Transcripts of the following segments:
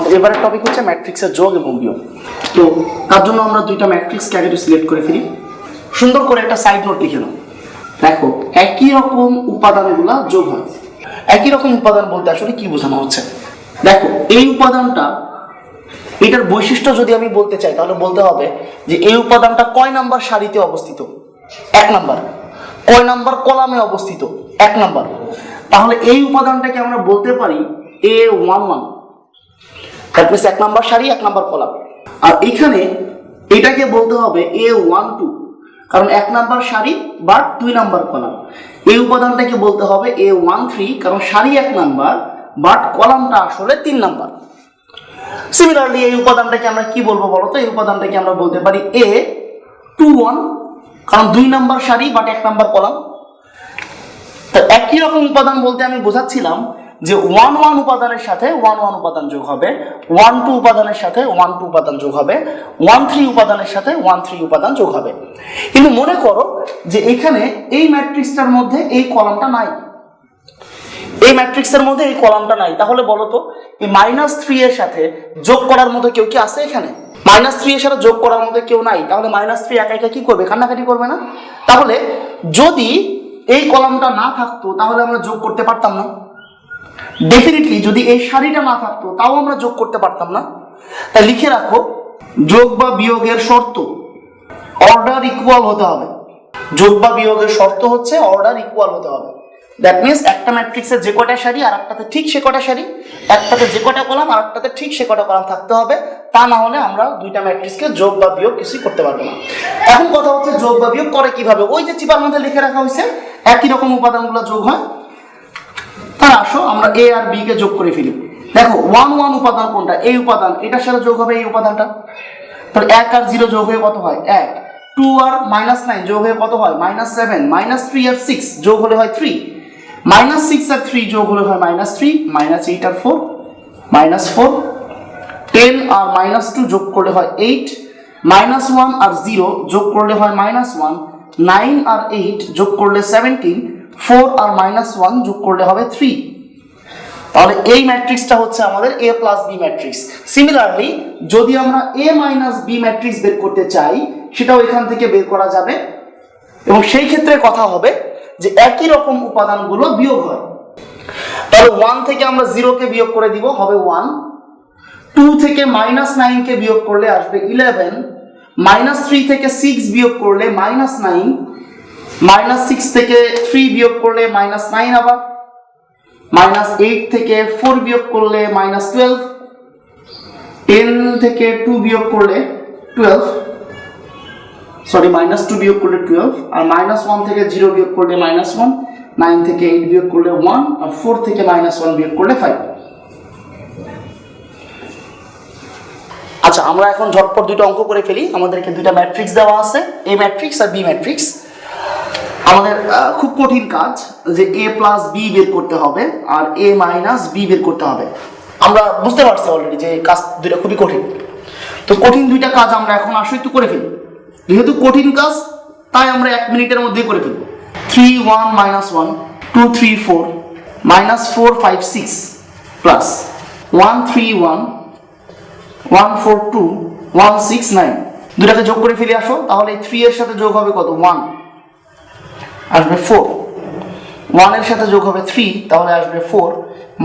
আমাদের এবারের টপিক হচ্ছে ম্যাট্রিক্সের যোগ এবং বিয়োগ। তো তার জন্য আমরা দুইটা ম্যাট্রিক্স ক্যারেক্টার সিলেক্ট করে ফেলি। সুন্দর করে একটা সাইড নোট লিখে নাও। দেখো, একই রকম উপাদানগুলা যোগ হয়। একই রকম উপাদান বলতে আসলে কি বোঝানো হচ্ছে? দেখো, এই উপাদানটা, এটার বৈশিষ্ট্য যদি আমি বলতে চাই, তাহলে বলতে হবে যে এই উপাদানটা কয় নাম্বার সারিতে অবস্থিত? এক নাম্বার। কয় নাম্বার কলামে অবস্থিত? এক নাম্বার। তাহলে এই উপাদানটাকে আমরা বলতে পারি A one one that means এক নাম্বার সারি এক নাম্বার কলাম আর এখানে এটাকে বলতে হবে এ ওয়ান টু কারণ এক নাম্বার সারি বা দুই নাম্বার কলাম এই উপাদানটাকে বলতে হবে এ ওয়ান থ্রি কারণ সারি এক নাম্বার বাট কলামটা আসলে তিন নাম্বার সিমিলারলি এই উপাদানটাকে আমরা কি বলব বলো তো? এই উপাদানটাকে আমরা বলতে পারি এ টু ওয়ান কারণ দুই নাম্বার সারি বাট এক নাম্বার কলাম। তো একই রকম উপাদান বলতে আমি বোঝাচ্ছিলাম যে ওয়ান ওয়ান উপাদানের সাথে ওয়ান ওয়ান উপাদান যোগ হবে ওয়ান টু উপাদানের সাথে ওয়ান টু উপাদান যোগ হবে ওয়ান থ্রি উপাদানের সাথে ওয়ান থ্রি উপাদান যোগ হবে। কিন্তু মনে করো যে এখানে এই ম্যাট্রিক্সটার মধ্যে এই কলামটা নাই। এই ম্যাট্রিক্সের মধ্যে এই কলামটা নাই। তাহলে বলো তো, এই মাইনাস থ্রি এর সাথে যোগ করার মতো কেউ কি আছে এখানে? মাইনাস থ্রি এর সাথে যোগ করার মধ্যে কেউ নাই। তাহলে মাইনাস থ্রি একা একা কি করবে? কান্নাকাটি করবে না? তাহলে যদি এই কলামটা না থাকতো, তাহলে আমরা যোগ করতে পারতাম না। ডেফিনেটলি যদি এই সারিটা না থাকতো, তাও আমরা যোগ করতে পারতাম না। তাই লিখে রাখো, যোগ বা বিয়োগের শর্ত অর্ডার ইকুয়াল হতে হবে। যোগ বা বিয়োগের শর্ত হচ্ছে অর্ডার ইকুয়াল হতে হবে। দ্যাট মিনস একটা ম্যাট্রিক্সের যে কটা সারি আর একটাতে ঠিক সে কটা সারি একটাতে যে কটা কলাম, আর একটাতে ঠিক সে কটা কলাম থাকতে হবে। তা না হলে আমরা দুইটা ম্যাট্রিক্সকে যোগ বা বিয়োগ কিছুই করতে পারব না। এখন কথা হচ্ছে যোগ বা বিয়োগ করে কীভাবে? ওই যে চিপার মধ্যে লিখে রাখা হয়েছে, একই রকম উপাদানগুলো যোগ হয়। তাহলে আসো, আমরা এ আর বি কে যোগ করে ফেলি। দেখো ওয়ান ওয়ান উপাদান কোনটা? এই উপাদান, এটার সাথে যোগ হবে এই উপাদানটা। তাহলে এক আর জিরো যোগ হয়ে কত হয়? এক। টু আর মাইনাস নাইন যোগ হয়ে কত হয়? মাইনাস সেভেন মাইনাস থ্রি আর সিক্স যোগ হলে হয় থ্রি মাইনাস সিক্স আর থ্রি যোগ হলে হয় মাইনাস থ্রি মাইনাস এইট আর ফোর মাইনাস ফোর টেন আর মাইনাস টু যোগ করলে হয় এইট মাইনাস ওয়ান আর জিরো যোগ করলে হয় মাইনাস ওয়ান নাইন আর এইট যোগ করলে সেভেন্টিন ফোর আর মাইনাস ওয়ান যোগ করলে হবে থ্রি। তাহলে এই ম্যাট্রিক্সটা হচ্ছে আমাদের A plus B matrix. Similarly যদি আমরা এ মাইনাস বি ম্যাট্রিক্স বের করতে চাই, সেটাও এখান থেকে বের করা যাবে। এবং সেই ক্ষেত্রে কথা হবে যে একই রকম উপাদানগুলো বিয়োগ হয়। তাহলে ওয়ান থেকে আমরা জিরোকে বিয়োগ করে দিব, হবে ওয়ান। টু থেকে মাইনাস নাইনকে বিয়োগ করলে আসবে ইলেভেন। মাইনাস থ্রি থেকে সিক্স বিয়োগ করলে মাইনাস নাইন। মাইনাস সিক্স থেকে থ্রি বিয়োগ করলে মাইনাস নাইন আবার, মাইনাস এইট থেকে ফোর বিয়োগ করলে মাইনাস টুয়েলভ টেন থেকে টু বিয়োগ করলে টুয়েলভ সরি মাইনাস টু বিয়োগ করলে টুয়েলভ আর মাইনাস ওয়ান থেকে জিরো বিয়োগ করলে মাইনাস ওয়ান নাইন থেকে এইট বিয়োগ করলে ওয়ান আর ফোর থেকে মাইনাস ওয়ান বিয়োগ করলে ফাইভ আচ্ছা আমরা এখন ঝটপট দুটো অঙ্ক করে ফেলি। আমাদেরকে দুইটা ম্যাট্রিক্স দেওয়া আছে এ ম্যাট্রিক্স আর বি ম্যাট্রিক্স আমাদের খুব কঠিন কাজ যে এ প্লাস বি বের করতে হবে আর এ মাইনাস বি বের করতে হবে। আমরা বুঝতে পারছি অলরেডি যে কাজ দুইটা খুবই কঠিন। তো কঠিন দুইটা কাজ আমরা এখন আসো একটু করে ফেলি। যেহেতু কঠিন কাজ, তাই আমরা এক মিনিটের মধ্যেই করে ফেলব। Three one minus one two three four minus four five six plus one three one one four two one six nine দুটাকে যোগ করে ফেলে আসো, তাহলে থ্রি এর সাথে যোগ হবে কত? ওয়ান আসবে ফোর ওয়ানের সাথে যোগ হবে থ্রি তাহলে আসবে ফোর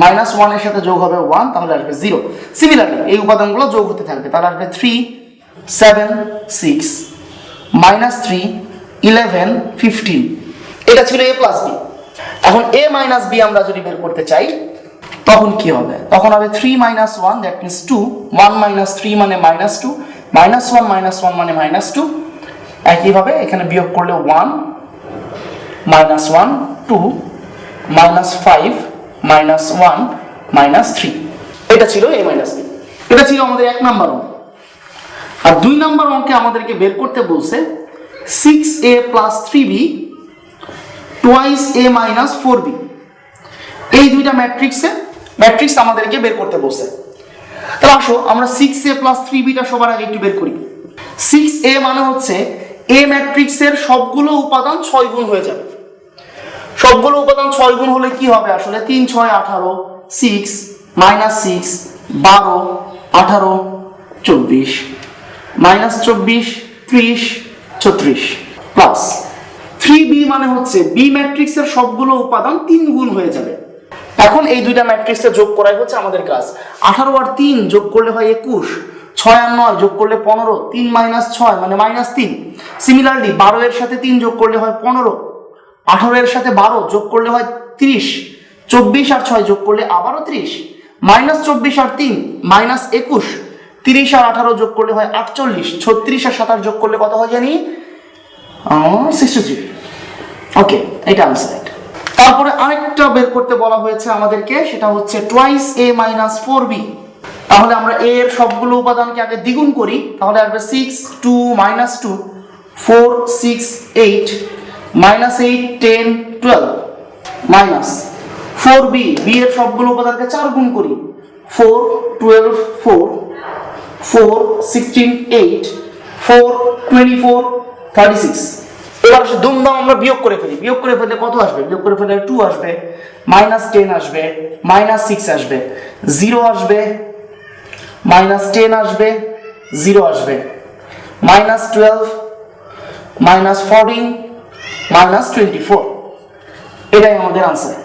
মাইনাস ওয়ানের সাথে যোগ হবে ওয়ান তাহলে আসবে জিরো সিমিলারলি এই উপাদানগুলো যোগ হতে থাকবে। তাহলে আসবে three seven six minus three eleven fifteen এটা ছিল এ প্লাস বি এখন এ মাইনাস বি আমরা যদি বের করতে চাই, তখন কি হবে? তখন হবে three minus one that means two one minus three মানে minus two minus one minus one মানে মাইনাস টু একইভাবে এখানে বিয়োগ করলে one minus one two minus five minus one minus three এটা ছিল এ মাইনাস বি এটা ছিল আমাদের এক নাম্বার অঙ্ক আর দুই নাম্বার অঙ্কে আমাদেরকে বের করতে বলছে six A plus three B twice A minus four B এই দুইটা ম্যাট্রিক্সে ম্যাট্রিক্স আমাদেরকে বের করতে বলছে। তাহলে আসো, আমরা সিক্স এ প্লাস থ্রি বিটা সবার আগে একটু বের করি। সিক্স এ মানে হচ্ছে এ ম্যাট্রিক্সের সবগুলো উপাদান ছয় গুণ হয়ে যাবে। সবগুলো উপাদান ছয় গুণ হলে কি হবে আসলে? তিন, ছয়, আঠারো সিক্স মাইনাস সিক্স বারো, আঠারো, চব্বিশ মাইনাস চব্বিশ, ত্রিশ, ছত্রিশ। প্লাস থ্রি বি মানে হচ্ছে বি ম্যাট্রিক্সের সবগুলো উপাদান তিন গুণ হয়ে যাবে। এখন এই দুইটা ম্যাট্রিক্সটা যোগ করাই হচ্ছে আমাদের কাজ। আঠারো আর তিন যোগ করলে হয় একুশ, ছয় আর নয় যোগ করলে পনেরো, তিন মাইনাস ছয় মানে মাইনাস তিন। সিমিলারলি বারো এর সাথে তিন যোগ করলে হয় পনেরো আঠারো এর সাথে বারো যোগ করলে হয় ত্রিশ, চব্বিশ আর ছয় যোগ করলে আবারও ত্রিশ, মাইনাস চব্বিশ আর তিন, মাইনাস একুশ, তিরিশ আর আঠারো যোগ করলে হয় আটচল্লিশ, ছত্রিশ আর সাতাশ যোগ করলে কত হয় জানি? সিক্সটি থ্রি ওকে এটা আনসার তারপরে আরেকটা বের করতে বলা হয়েছে আমাদেরকে, সেটা হচ্ছে twice A minus four B তাহলে আমরা এ এর সবগুলো উপাদানকে আগে দ্বিগুণ করি, তাহলে আসবে six two minus two four six eight minus eight ten twelve minus four B B এর সবগুলো উপাদানকে চার গুণ করি। Four twelve four four sixteen eight four twenty four thirty six এবার দুমদাম আমরা বিয়োগ করে ফেলি। বিয়োগ করে ফেললে কত আসবে? বিয়োগ করে ফেললে টু আসবে। মাইনাস টেন আসবে। মাইনাস সিক্স আসবে। জিরো আসবে। মাইনাস টেন আসবে। জিরো আসবে। Minus twelve minus fourteen minus twenty four এটাই আমাদের আনসার